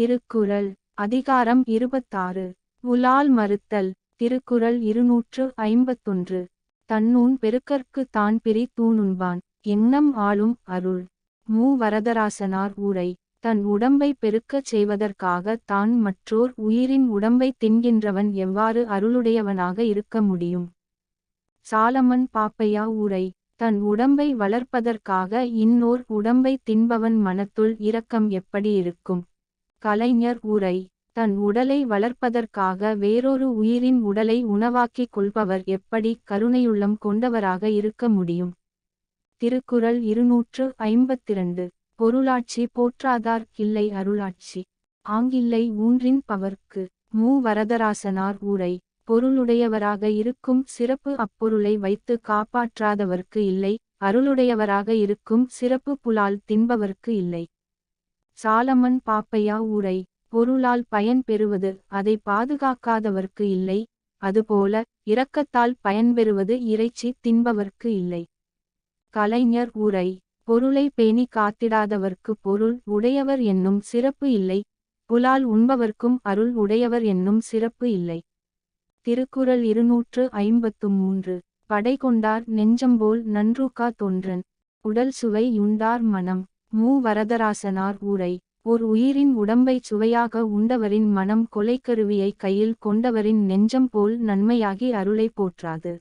திருக்குறள் அதிகாரம் இருபத்தாறு. உலால் மறுத்தல் திருக்குறள் இருநூற்று ஐம்பத்தொன்று. தன்னூன் பெருக்கற்கு தான் பிரி தூணுண்பான் எண்ணம் ஆளும் அருள். மூ வரதராசனார் ஊரை தன் உடம்பை பெருக்கச் செய்வதற்காக தான் மற்றோர் உயிரின் உடம்பை தின்கின்றவன் எவ்வாறு அருளுடையவனாக இருக்க முடியும்? சாலமன் பாப்பையா ஊரை தன் உடம்பை வளர்ப்பதற்காக இன்னோர் உடம்பை தின்பவன் மனத்துள் இரக்கம் எப்படி இருக்கும்? கலைஞர் ஊரை தன் உடலை வளர்ப்பதற்காக வேறொரு உயிரின் உடலை உணவாக்கிக் கொள்பவர் எப்படி கருணையுள்ளம் கொண்டவராக இருக்க முடியும்? திருக்குறள் இருநூற்று ஐம்பத்திரண்டு. பொருளாட்சி போற்றாதார் இல்லை அருளாட்சி. ஆங்கில்லை ஊன்றின் பவர்க்கு. மூ. வரதராசனார் ஊரை பொருளுடையவராக இருக்கும் சிறப்பு அப்பொருளை வைத்து காப்பாற்றாதவர்க்கு இல்லை அருளுடையவராக இருக்கும் சிறப்பு புலால் தின்பவர்க்கு இல்லை. சாலமன் பாப்பையா ஊரை பொருளால் பயன் பெறுவது அதை பாதுகாக்காதவர்க்கு இல்லை அதுபோல இரக்கத்தால் பயன்பெறுவது இறைச்சி தின்பவர்க்கு இல்லை. கலைஞர் ஊரை பொருளை பேணி காத்திடாதவர்க்கு பொருள் உடையவர் என்னும் சிறப்பு இல்லை புலால் உண்பவர்க்கும் அருள் உடையவர் என்னும் சிறப்பு இல்லை. திருக்குறள் இருநூற்று ஐம்பத்து மூன்று. படை கொண்டார் நெஞ்சம்போல் நன்றூக்கா தொன்றன். உடல் சுவை யுண்டார் மனம். மூவரதராசனார் ஊரை ஓர் உயிரின் உடம்பை சுவையாக உண்டவரின் மனம் கொலைக்கருவியை கையில் கொண்டவரின் நெஞ்சம் போல் நன்மையாகி அருளை போற்றாது.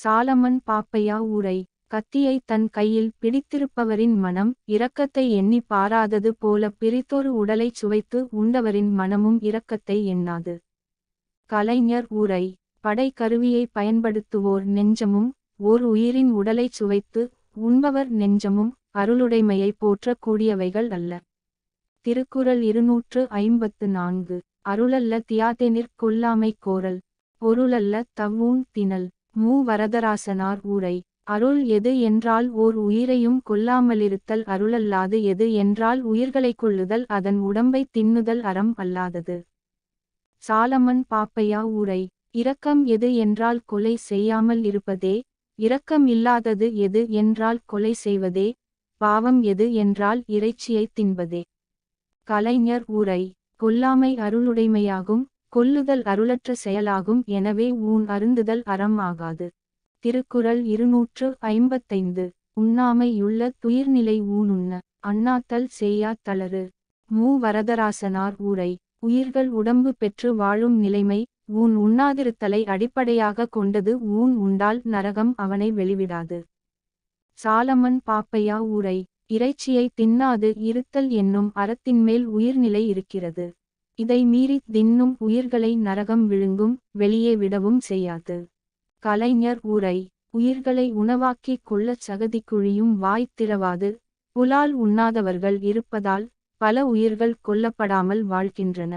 சாலமன் பாப்பையா ஊரை கத்தியை தன் கையில் பிடித்திருப்பவரின் மனம் இரக்கத்தை எண்ணி பாராதது போல பிரித்தொரு உடலைச் சுவைத்து உண்டவரின் மனமும் இரக்கத்தை எண்ணாது. கலைஞர் ஊரை படை கருவியை பயன்படுத்துவோர் நெஞ்சமும் ஓர் உயிரின் உடலைச் சுவைத்து உண்பவர் நெஞ்சமும் அருளுடைமையை போற்றக்கூடியவைகள் அல்ல. திருக்குறள் இருநூற்று ஐம்பத்து நான்கு. அருளல்ல தியாதெனிற் கொல்லாமை கோரல் பொருளல்ல தவ்வூன் திணல் மூ வரதராசனார் ஊரை. அருள் எது என்றால் ஓர் உயிரையும் கொல்லாமலிருத்தல் அருளல்லாது எது என்றால் உயிர்களைக் கொள்ளுதல் அதன் உடம்பை தின்னுதல் அறம் அல்லாதது. சாலமன் பாப்பையா ஊரை. இரக்கம் எது என்றால் கொலை செய்யாமல் இருப்பதே இரக்கம் இல்லாதது எது என்றால் கொலை செய்வதே பாவம் எது என்றால் இறைச்சியை தின்பதே. கலைஞர் ஊரை கொல்லாமை அருளுடைமையாகும் கொல்லுதல் அருளற்ற செயலாகும் எனவே ஊன் அருந்துதல் அறம் ஆகாது. திருக்குறள் இருநூற்று ஐம்பத்தைந்து உண்ணாமையுள்ள துயிர்நிலை ஊனுண்ண அண்ணாத்தல் செய்யா தளறு. மூ. வரதராசனார் ஊரை உயிர்கள் உடம்பு பெற்று வாழும் நிலைமை ஊன் உண்ணாதிருத்தலை அடிப்படையாக கொண்டது ஊன் உண்டால் நரகம் அவனை வெளிவிடாது. சாலமன் பாப்பையா ஊரை இறைச்சியை தின்னாது இருத்தல் என்னும் அறத்தின்மேல் உயிர்நிலை இருக்கிறது. இதை மீறி தின்னும் உயிர்களை நரகம் விழுங்கும் வெளியே விடவும் செய்யாது. கலைஞர் ஊரை உயிர்களை உணவாக்கிக் கொல்லச் சகதி குழியும் வாய் திறவாது புலால் உண்ணாதவர்கள் இருப்பதால் பல உயிர்கள் கொல்லப்படாமல் வாழ்கின்றன.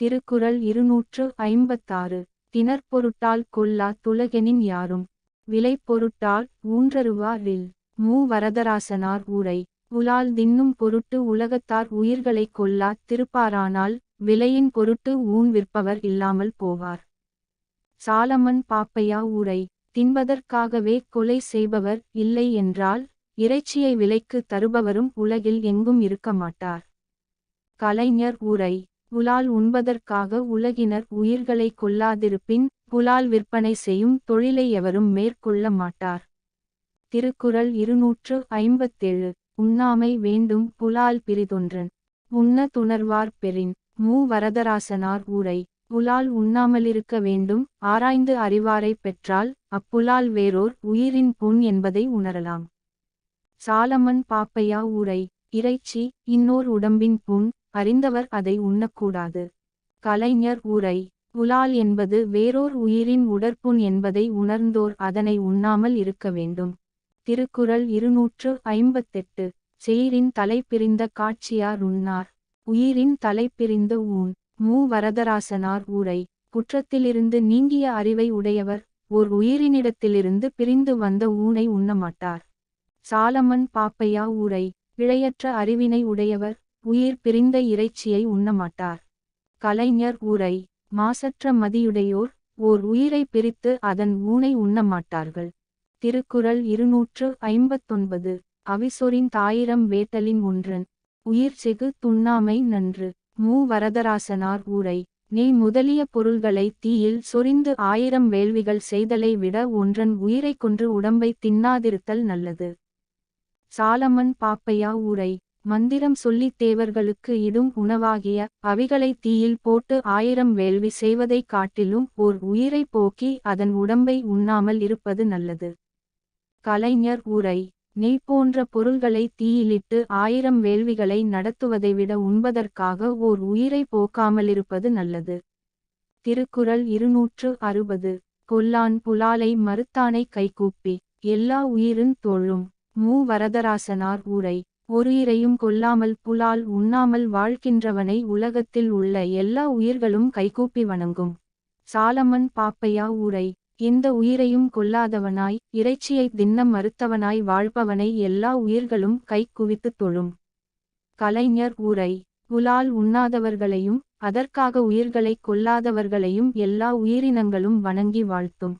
திருக்குறள் இருநூற்று ஐம்பத்தாறு. திணற்பொருட்டால் கொல்லா துலகெனின் யாரும்? விலை பொருட்டால் ஊன்றருவாரில் மூ வரதராசனார் ஊரை. உலால் தின்னும் பொருட்டு உலகத்தார் உயிர்களைக் கொல்லா திருப்பாரானால் விலையின் பொருட்டு ஊன் விற்பவர் இல்லாமல் போவார். சாலமன் பாப்பையா ஊரை. தின்பதற்காகவே கொலை செய்பவர் இல்லை என்றால் இறைச்சியை விலைக்கு தருபவரும் உலகில் எங்கும் இருக்க மாட்டார். கலைஞர் ஊரை. புலால் உண்பதற்காக உலகினர் உயிர்களை கொல்லாதிருப்பின் புலால் விற்பனை செய்யும் தொழிலை எவரும் மேற்கொள்ள மாட்டார். திருக்குறள் இருநூற்று ஐம்பத்தேழு. உண்ணாமை வேண்டும் புலால் பிரிதொன்றன் உண்ண துணர்வார் பெறின். மூ. வரதராசனார் ஊரை புலால் உண்ணாமலிருக்க வேண்டும் ஆராய்ந்து அறிவாரை பெற்றால் அப்புலால் வேறோர் உயிரின் புண் என்பதை உணரலாம். சாலமன் பாப்பையா ஊரை இறைச்சி இன்னோர் உடம்பின் புண். அறிந்தவர் அதை உண்ணக்கூடாது. கலைஞர் ஊரை புலால் என்பது வேறோர் உயிரின் உடற்புண் என்பதை உணர்ந்தோர் அதனை உண்ணாமல் இருக்க வேண்டும். திருக்குறள் இருநூற்று ஐம்பத்தெட்டு செயிரின் தலைப்பிரிந்த காட்சியார் உண்ணார். உயிரின் தலைப்பிரிந்த ஊன் மூ. வரதராசனார் ஊரை குற்றத்திலிருந்து நீங்கிய அறிவை உடையவர் ஓர் உயிரினிடத்திலிருந்து பிரிந்து வந்த ஊனை உண்ணமாட்டார். சாலமன் பாப்பையா ஊரை பிழையற்ற அறிவினை உடையவர் உயிர் பிரிந்த இறைச்சியை உண்ணமாட்டார். கலைஞர் ஊரை மாசற்ற மதியுடையோர் ஓர் உயிரை பிரித்து அதன் ஊனை உண்ணமாட்டார்கள். திருக்குறள் இருநூற்று ஐம்பத்தொன்பது அவிசொரின் தாயிரம் வேட்டலின் ஒன்றன். உயிர் செகு துண்ணாமை நன்று. மூ. வரதராசனார் ஊரை நீ முதலிய பொருள்களை தீயில் சொரிந்து ஆயிரம் வேள்விகள் செய்தலை விட ஒன்றன் உயிரைக் கொன்று உடம்பை தின்னாதிருத்தல் நல்லது. சாலமன் பாப்பையா ஊரை மந்திரம் சொல்லித் தேவர்களுக்கு இடும் உணவாகிய அவிகளை தீயில் போட்டு ஆயிரம் வேள்வி செய்வதைக் காட்டிலும் ஓர் உயிரை போக்கி அதன் உடம்பை உண்ணாமல் இருப்பது நல்லது. கலைஞர் உரை நெய் போன்ற பொருள்களை தீயிலிட்டு ஆயிரம் வேள்விகளை நடத்துவதை விட உண்பதற்காக ஓர் உயிரை போக்காமலிருப்பது நல்லது. திருக்குறள் இருநூற்று அறுபது கொல்லான் புலாலை மறுத்தானை கைகூப்பி எல்லா உயிரின் தோழும் மூ. வரதராசனார் ஊரை ஒருயிரையும் கொல்லாமல் புலால் உண்ணாமல் வாழ்கின்றவனை உலகத்தில் உள்ள எல்லா உயிர்களும் கைகூப்பி வணங்கும். சாலமன் பாப்பையா ஊரை எந்த உயிரையும் கொல்லாதவனாய் இறைச்சியை தின்னம் மறுத்தவனாய் வாழ்பவனை எல்லா உயிர்களும் கை குவித்துத் தொழும். கலைஞர் ஊரை புலால் உண்ணாதவர்களையும் அதற்காக உயிர்களைக் கொல்லாதவர்களையும் எல்லா உயிரினங்களும் வணங்கி வாழ்த்தும்.